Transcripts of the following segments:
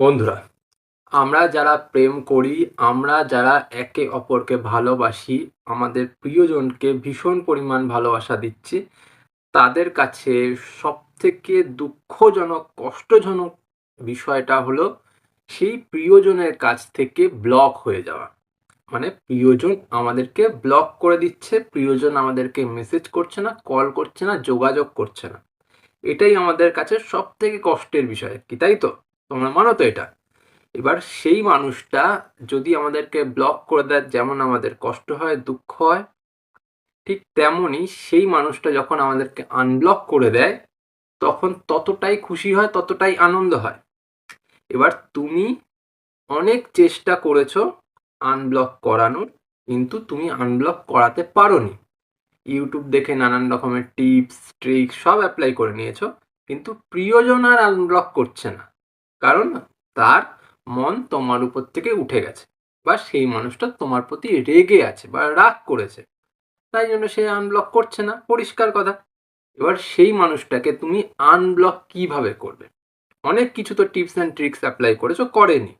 বন্ধুরা, আমরা যারা প্রেম করি, আমরা যারা একে অপরকে ভালোবাসি, আমাদের প্রিয়জনকে ভীষণ পরিমাণ ভালোবাসা দিচ্ছি, তাদের কাছে সবথেকে দুঃখজনক, কষ্টজনক বিষয়টা হলো সেই প্রিয়জনের কাছ থেকে ব্লক হয়ে যাওয়া। মানে প্রিয়জন আমাদেরকে ব্লক করে দিচ্ছে, প্রিয়জন আমাদেরকে মেসেজ করছে না কল করছে না, যোগাযোগ করছে না। এটাই আমাদের কাছে সব থেকে কষ্টের বিষয়, কি তাই তো? তোমরা মানো তো এটা। এবার সেই মানুষটা যদি আমাদেরকে ব্লক করে দেয়, যেমন আমাদের কষ্ট হয়, দুঃখ হয়, ঠিক তেমনই সেই মানুষটা যখন আমাদেরকে আনব্লক করে দেয়, তখন ততটাই খুশি হয়, ততটাই আনন্দ হয়। এবার তুমি অনেক চেষ্টা করেছ আনব্লক করানোর, কিন্তু তুমি আনব্লক করাতে পারোনি। ইউটিউব দেখে নানান রকমের টিপস ট্রিক সব অ্যাপ্লাই করে নিয়েছো, কিন্তু প্রিয়জন আর আনব্লক করছে না। কারণ তার মন তোমার উপর থেকে উঠে গেছে বা সেই মানুষটা তোমার প্রতি রেগে আছে বা রাগ করেছে। তাই জন্য সে আনব্লক করছে না। পরিষ্কার কথা। এবার সেই মানুষটাকে তুমি আনব্লক কীভাবে করবে? অনেক কিছু তো টিপস অ্যান্ড ট্রিক্স অ্যাপ্লাই করেছ, করেনি।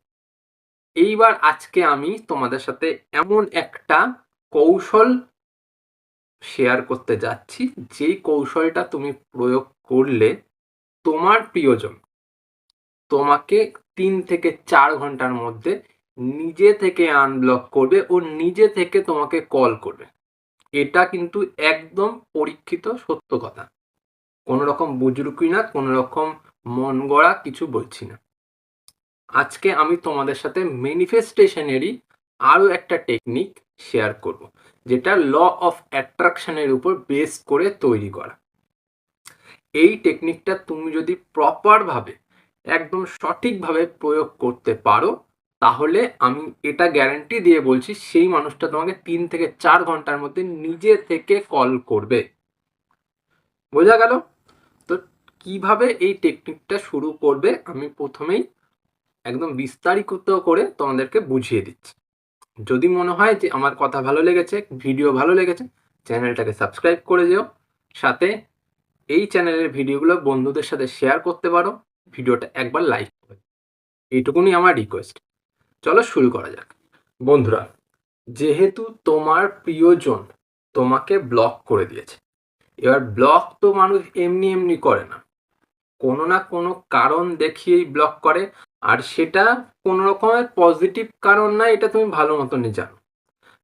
এইবার আজকে আমি তোমাদের সাথে এমন একটা কৌশল শেয়ার করতে যাচ্ছি। যেই কৌশলটা তুমি প্রয়োগ করলে তোমার প্রিয়জন তোমাকে তিন থেকে চার ঘণ্টার মধ্যে নিজে থেকে আনব্লক করবে ও নিজে থেকে তোমাকে কল করবে। এটা কিন্তু একদম পরীক্ষিত সত্য কথা। কোনো রকম বুজরুকি না, কোনো রকম মন গড়া কিছু বলছি না। আজকে আমি তোমাদের সাথে ম্যানিফেস্টেশনেরই আরও একটা টেকনিক শেয়ার করব, যেটা ল অফ অ্যাট্রাকশনের উপর বেস করে তৈরি করা। এই টেকনিকটা তুমি যদি প্রপারভাবে একদম সঠিকভাবে প্রয়োগ করতে পারো, তাহলে আমি এটা গ্যারান্টি দিয়ে বলছি সেই মানুষটা তোমাকে তিন থেকে চার ঘণ্টার মধ্যে নিজে থেকে কল করবে। বোঝা গেল? তো কীভাবে এই টেকনিকটা শুরু করবে আমি প্রথমেই একদম বিস্তারিত করে তোমাদেরকে বুঝিয়ে দিচ্ছি। যদি মনে হয় যে আমার কথা ভালো লেগেছে ভিডিও ভালো লেগেছে, চ্যানেলটাকে সাবস্ক্রাইব করে যেও। সাথে এই চ্যানেলের ভিডিওগুলো বন্ধুদের সাথে শেয়ার করতে পারো। ভিডিওটা একবার লাইক করে। এইটুকুনি আমার রিকোয়েস্ট চলো শুরু করা যাক। বন্ধুরা, যেহেতু তোমার প্রিয়জন তোমাকে ব্লক করে দিয়েছে, এবার ব্লক তো মানুষ এমনি এমনি করে না। কোনো না কোনো কারণ দেখিয়েই ব্লক করে, আর সেটা কোনো রকমের পজিটিভ কারণ না, এটা তুমি ভালো মতনই জানো।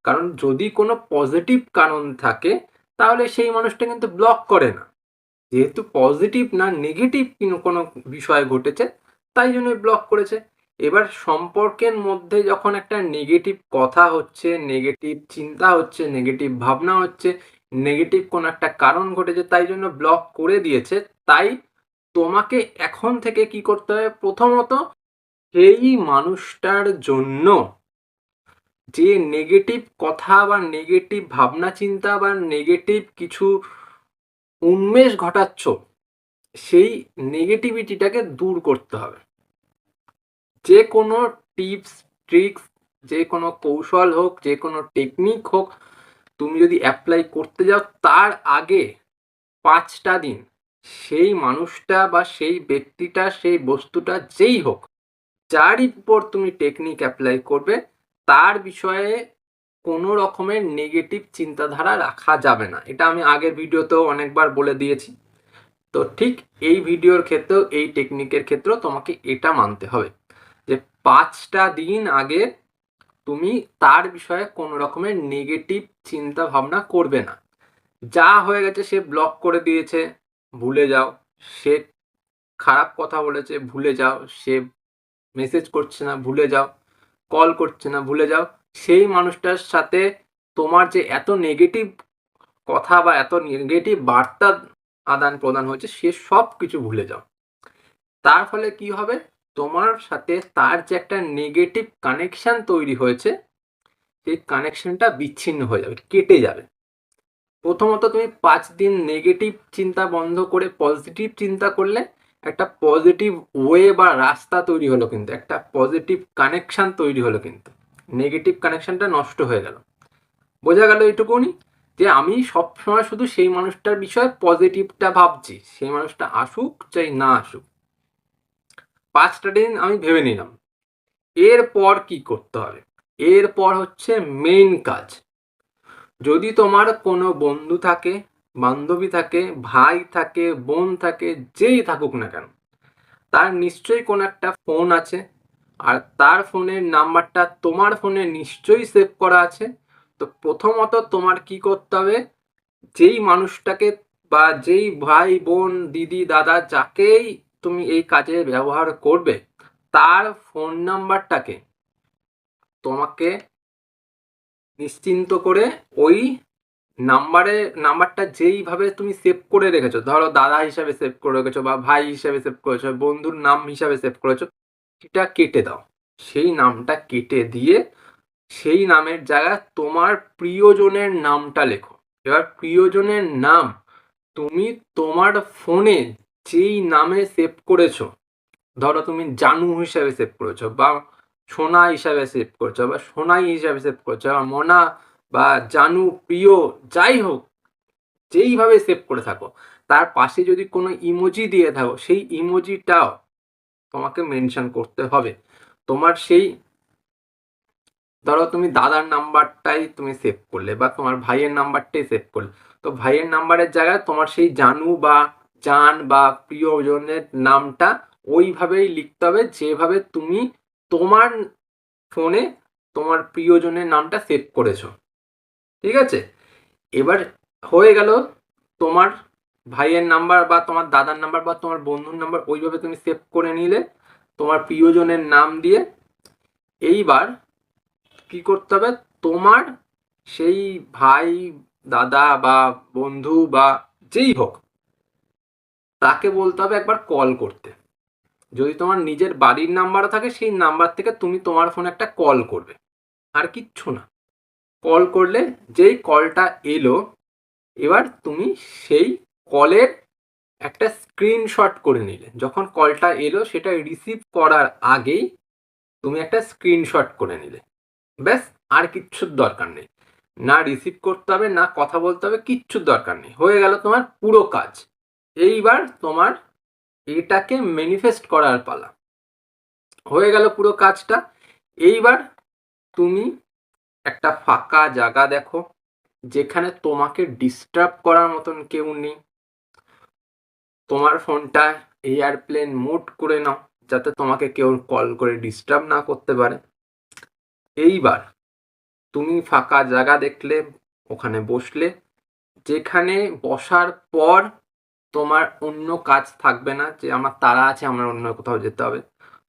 কারণ যদি কোনো পজিটিভ কারণ থাকে, তাহলে সেই মানুষটা কিন্তু ব্লক করে না। যেহেতু পজিটিভ না নেগেটিভ কোনো বিষয় ঘটেছে, তাই জন্য ব্লক করেছে। এবার সম্পর্কের মধ্যে যখন একটা নেগেটিভ কথা হচ্ছে নেগেটিভ চিন্তা হচ্ছে নেগেটিভ ভাবনা হচ্ছে নেগেটিভ কোনো একটা কারণ ঘটেছে, তাই জন্য ব্লক করে দিয়েছে, তাই তোমাকে এখন থেকে কি করতে হবে? প্রথমত সেই মানুষটার জন্য যে নেগেটিভ কথা বা নেগেটিভ ভাবনা, চিন্তা বা নেগেটিভ কিছু উন্মেষ ঘটাচ্ছ, সেই নেগেটিভিটিটাকে দূর করতে হবে। যে কোনো টিপস ট্রিক্স যে কোনো কৌশল হোক, যে কোনো টেকনিক হোক, তুমি যদি অ্যাপ্লাই করতে যাও, তার আগে পাঁচটা দিন সেই মানুষটা বা সেই ব্যক্তিটা, সেই বস্তুটা যেই হোক, যারই উপর তুমি টেকনিক অ্যাপ্লাই করবে, তার বিষয়ে কোনো রকমের নেগেটিভ চিন্তাধারা রাখা যাবে না। এটা আমি আগের ভিডিওতেও অনেকবার বলে দিয়েছি। তো ঠিক এই ভিডিওর ক্ষেত্রেও, এই টেকনিকের ক্ষেত্রেও তোমাকে এটা মানতে হবে যে পাঁচটা দিন আগে তুমি তার বিষয়ে কোনো রকমের নেগেটিভ চিন্তা ভাবনা করবে না। যা হয়ে গেছে সে ব্লক করে দিয়েছে, ভুলে যাও। সে খারাপ কথা বলেছে, ভুলে যাও। সে মেসেজ করছে না, ভুলে যাও। কল করছে না, ভুলে যাও। সেই মানুষটার সাথে তোমার যে এত নেগেটিভ কথা বা এত নেগেটিভ বার্তা আদান প্রদান হয়েছে, সে সব কিছু ভুলে যাও। তার ফলে কি হবে? তোমার সাথে তার যে একটা নেগেটিভ কানেকশন তৈরি হয়েছে, সেই কানেকশনটা বিচ্ছিন্ন হয়ে যাবে, কেটে যাবে। প্রথমত তুমি পাঁচ দিন নেগেটিভ চিন্তা বন্ধ করে পজিটিভ চিন্তা করলে একটা পজিটিভ ওয়ে বা রাস্তা তৈরি হলো কিন্তু, একটা পজিটিভ কানেকশন তৈরি হলো কিন্তু। নেগেটিভ কানেকশনটা নষ্ট হয়ে গেল। বোঝা গেল এইটুকুনি যে আমি সবসময় শুধু সেই মানুষটার বিষয়ে পজিটিভটা ভাবছি, সেই মানুষটা আসুক চাই না আসুক। পাঁচটা দিন আমি ভেবে নিলাম, এরপর কি করতে হবে? এরপর হচ্ছে মেইন কাজ। যদি তোমার কোনো বন্ধু থাকে, বান্ধবী থাকে, ভাই থাকে, বোন থাকে, যেই থাকুক না কেন, তার নিশ্চয়ই কোনো একটা ফোন আছে আর তার ফোনের নাম্বারটা তোমার ফোনে নিশ্চয়ই সেভ করা আছে। তো প্রথমত তোমার কি করতে হবে, যেই মানুষটাকে বা যেই ভাই, বোন, দিদি, দাদা, যাকেই তুমি এই কাজে ব্যবহার করবে, তার ফোন নাম্বারটাকে তোমাকে নিশ্চিন্ত করে ওই নাম্বারে, নাম্বারটা যেইভাবে তুমি সেভ করে রেখেছো, ধরো দাদা হিসাবে সেভ করে রেখেছো বা ভাই হিসাবে সেভ করেছ, বন্ধুর নাম হিসাবে সেভ করেছ সেটা কেটে দাও। সেই নামটা কেটে দিয়ে সেই নামের জায়গায় তোমার প্রিয়জনের নামটা লেখো। এবার প্রিয়জনের নাম তুমি তোমার ফোনে যেই নামে সেভ করেছ, ধরো তুমি জানু হিসাবে সেভ করেছ বা সোনা হিসাবে সেভ করছ বা সোনাই হিসাবে সেভ করছ বা মনা বা জানু প্রিয় যাই হোক, যেইভাবে সেভ করে থাকো, তার পাশে যদি কোনো ইমোজি দিয়ে থাকো, সেই ইমোজিটাও তোমাকে মেনশন করতে হবে। তোমার সেই, ধরো তুমি দাদার নাম্বারটাই তুমি সেভ করলে বা তোমার ভাইয়ের নাম্বারটাই সেভ করলে। তো ভাইয়ের নাম্বারের জায়গায় তোমার সেই জানু বা জান বা প্রিয়জনের নামটা ওইভাবেই লিখতে হবে যেভাবে তুমি তোমার ফোনে তোমার প্রিয়জনের নামটা সেভ করেছ। ঠিক আছে? এবার হয়ে গেল তোমার ভাইয়ের নাম্বার বা তোমার দাদার নাম্বার বা তোমার বন্ধুর নাম্বার ওইভাবে তুমি সেভ করে নিলে তোমার প্রিয়জনের নাম দিয়ে এইবার কি করতে হবে? তোমার সেই ভাই, দাদা বা বন্ধু বা যেই হোক, তাকে বলতে হবে একবার কল করতে। যদি তোমার নিজের বাড়ির নাম্বার থাকে, সেই নাম্বার থেকে তুমি তোমার ফোনে একটা কল করবে। আর কিচ্ছু না। কল করলে যেই কলটা এলো, এবার তুমি সেই কলের একটা স্ক্রিনশট করে নিলে। যখন কলটা এলো, সেটা রিসিভ করার আগেই তুমি একটা স্ক্রিনশট করে নিলে। ব্যাস, আর কিচ্ছুর দরকার নেই। না রিসিভ করতে হবে, না কথা বলতে হবে, কিচ্ছুর দরকার নেই। হয়ে গেল তোমার পুরো কাজ। এইবার তোমার এটাকে ম্যানিফেস্ট করার পালা। হয়ে গেল পুরো কাজটা। এইবার তুমি একটা ফাঁকা জায়গা দেখো, যেখানে তোমাকে ডিস্টার্ব করার মতন কেউ নেই। তোমার ফোনটা এয়ারপ্লেন মোড করে নাও, যাতে তোমাকে কেউ কল করে ডিস্টার্ব না করতে পারে। এইবার তুমি ফাঁকা জায়গা দেখলে, ওখানে বসলে, যেখানে বসার পর তোমার অন্য কাজ থাকবে না, যে আমার তারা আছে, আমার অন্য কোথাও যেতে হবে।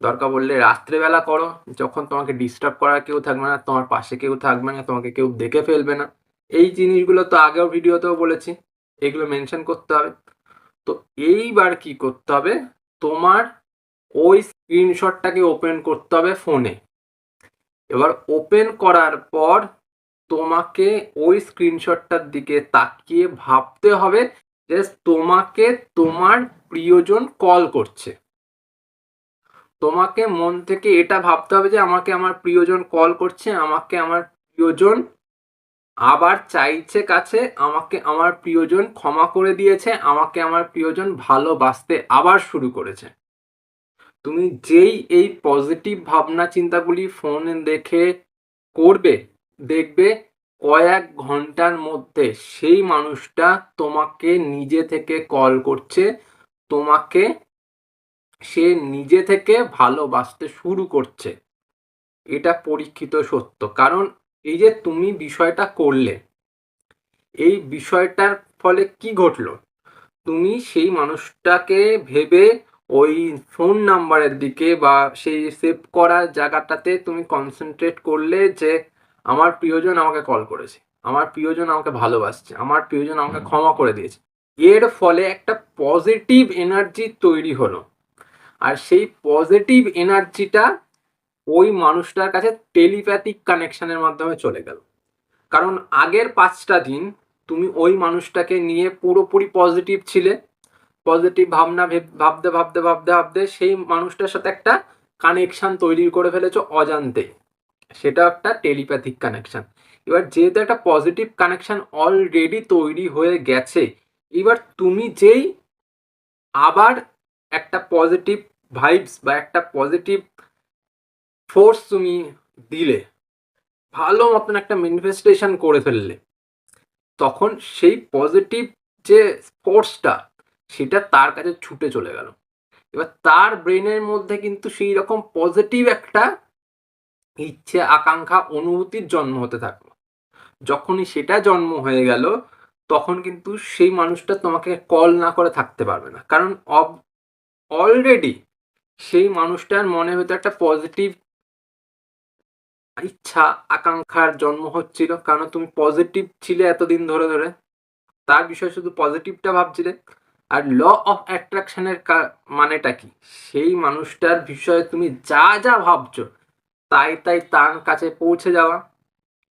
দরকার বললে রাত্রেবেলা করো, যখন তোমাকে ডিস্টার্ব করার কেউ থাকবে না, তোমার পাশে কেউ থাকবে না, তোমাকে কেউ দেখে ফেলবে না। এই জিনিসগুলো তো আগেও ভিডিওতেও বলেছি, এগুলো মেনশন করতে হবে। তো এইবার কি করতে হবে? তোমার ওই স্ক্রিনশটটাকে ওপেন করতে হবে ফোনে। এবার ওপেন করার পর তোমাকে ওই স্ক্রিনশটটার দিকে তাকিয়ে ভাবতে হবে যে তোমাকে তোমার প্রিয়জন কল করছে। তোমাকে মন থেকে এটা ভাবতে হবে যে আমাকে আমার প্রিয়জন কল করছে, আমাকে আমার প্রিয়জন আবার চাইছে কাছে আমাকে আমার প্রিয়জন ক্ষমা করে দিয়েছে, আমাকে আমার প্রিয়জন ভালোবাসতে আবার শুরু করেছে। তুমি যেই এই পজিটিভ ভাবনা চিন্তাগুলি ফোন দেখে করবে, দেখবে কয়েক ঘণ্টার মধ্যে সেই মানুষটা তোমাকে নিজে থেকে কল করছে, তোমাকে সে নিজে থেকে ভালোবাসতে শুরু করছে। এটা পরীক্ষিত সত্য। কারণ এই যে তুমি বিষয়টা করলে এই বিষয়টার ফলে কি ঘটলো? তুমি সেই মানুষটাকে ভেবে ওই ফোন নাম্বারের দিকে বা সেই সেভ করা জায়গাটাতে তুমি কনসেন্ট্রেট করলে যে আমার প্রিয়জন আমাকে কল করেছে আমার প্রিয়জন আমাকে ভালোবাসছে আমার প্রিয়জন আমাকে ক্ষমা করে দিয়েছে। এর ফলে একটা পজিটিভ এনার্জি তৈরি হলো। আর সেই পজিটিভ এনার্জিটা ওই মানুষটার কাছে টেলিপ্যাথিক কানেকশনের মাধ্যমে চলে গেল। কারণ আগের পাঁচটা দিন তুমি ওই মানুষটাকে নিয়ে পুরোপুরি পজিটিভ ছিলে, পজিটিভ ভাবনা ভেব- ভাবতে ভাবতে ভাবতে ভাবতে সেই মানুষটার সাথে একটা কানেকশন তৈরি করে ফেলেছো অজান্তে। সেটা একটা টেলিপ্যাথিক কানেকশন। এবার যেহেতু একটা পজিটিভ কানেকশন অলরেডি তৈরি হয়ে গেছে, এবার তুমি যেই আবার একটা পজিটিভ ভাইবস বা একটা পজিটিভ ফোর্স তুমি দিলে, ভালো মতন একটা ম্যানিফেস্টেশন করে ফেললে, তখন সেই পজিটিভ যে ফোর্সটা সেটা তার কাছে ছুটে চলে গেল। এবার তার ব্রেনের মধ্যে কিন্তু সেই রকম পজিটিভ একটা ইচ্ছে, আকাঙ্ক্ষা, অনুভূতির জন্ম হতে থাকল। যখনই সেটা জন্ম হয়ে গেল, তখন কিন্তু সেই মানুষটা তোমাকে কল না করে থাকতে পারবে না। কারণ অব অলরেডি সেই মানুষটার মনের ভেতর একটা পজিটিভ ইচ্ছা, আকাঙ্ক্ষার জন্ম হচ্ছিল। কারণ তুমি পজিটিভ ছিলে এতদিন ধরে ধরে? তার বিষয়ে শুধু পজিটিভটা ভাবছিলে? আর ল অফ অ্যাট্রাকশনের মানেটা কি? সেই মানুষটার বিষয়ে তুমি যা যা ভাবছ, তাই তাই তার কাছে পৌঁছে যাওয়া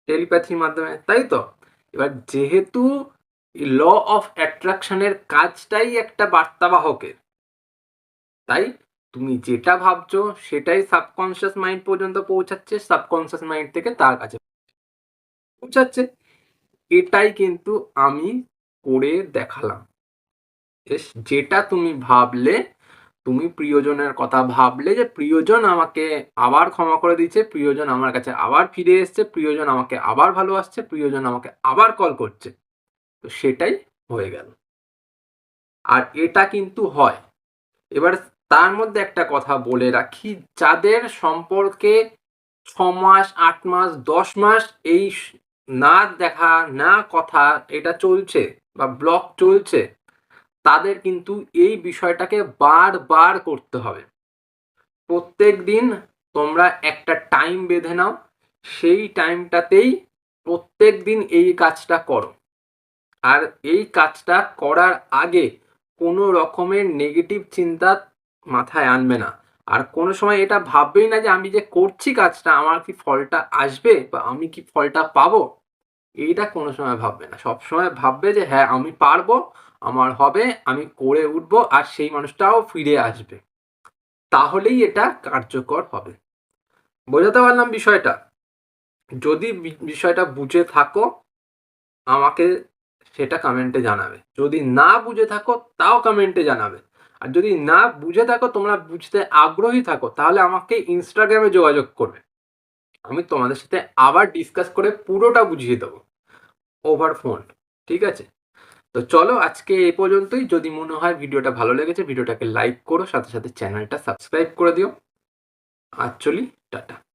টেলিপ্যাথির মাধ্যমে, তাই তো? এবার যেহেতু ল অফ অ্যাট্রাকশনের কাজটাই একটা বার্তাবাহকের, তাই তুমি যেটা ভাবছ, সেটাই সাবকনশিয়াস মাইন্ড পর্যন্ত পৌঁছাচ্ছে সাবকনশিয়াস মাইন্ড থেকে তার কাছে পৌঁছাচ্ছে। এটাই কিন্তু আমি করে দেখালাম। যেটা তুমি ভাবলে, তুমি প্রিয়জনের কথা ভাবলে যে প্রিয়জন আমাকে আবার ক্ষমা করে দিচ্ছে, প্রিয়জন আমার কাছে আবার ফিরে এসছে, প্রিয়জন আমাকে আবার ভালোবাসছে, প্রিয়জন আমাকে আবার কল করছে। তো সেটাই হয়ে গেল। আর এটা কিন্তু হয়। এবার তার মধ্যে একটা কথা বলে রাখি, যাদের সম্পর্কে ছ মাস আট মাস দশ মাস এই না দেখা, না কথা এটা চলছে বা ব্লক চলছে, তাদের কিন্তু এই বিষয়টাকে বারবার করতে হবে। প্রত্যেক দিন তোমরা একটা টাইম বেঁধে নাও, সেই টাইমটাতেই প্রত্যেক দিন এই কাজটা করো। আর এই কাজটা করার আগে কোনো রকমের নেগেটিভ চিন্তা মাথায় আনবে না। আর কোনো সময় এটা ভাববেই না যে আমি যে করছি কাজটা, আমার কি ফলটা আসবে বা আমি কি ফলটা পাবো? এইটা কোনো সময় ভাববে না। সব সময় ভাববে যে হ্যাঁ আমি পারব, আমার হবে, আমি করে উঠবো আর সেই মানুষটাও ফিরে আসবে। তাহলেই এটা কার্যকর হবে। বোঝাতে পারলাম বিষয়টা? যদি বিষয়টা বুঝে থাকো, আমাকে সেটা কমেন্টে জানাবে। যদি না বুঝে থাকো, তাও কমেন্টে জানাবে। আর যদি না বুঝে থাকো, তোমরা বুঝতে আগ্রহী থাকো, তাহলে আমাকে ইনস্টাগ্রামে যোগাযোগ করবে। আমি তোমাদের সাথে আবার ডিসকাস করে পুরোটা বুঝিয়ে দেবো। ওভার ফোন ঠিক আছে? তো চলো, আজকে এ পর্যন্তই। যদি মনে হয় ভিডিওটা ভালো লেগেছে, ভিডিওটাকে লাইক করো, সাথে সাথে চ্যানেলটা সাবস্ক্রাইব করে দিও। আর টাটা।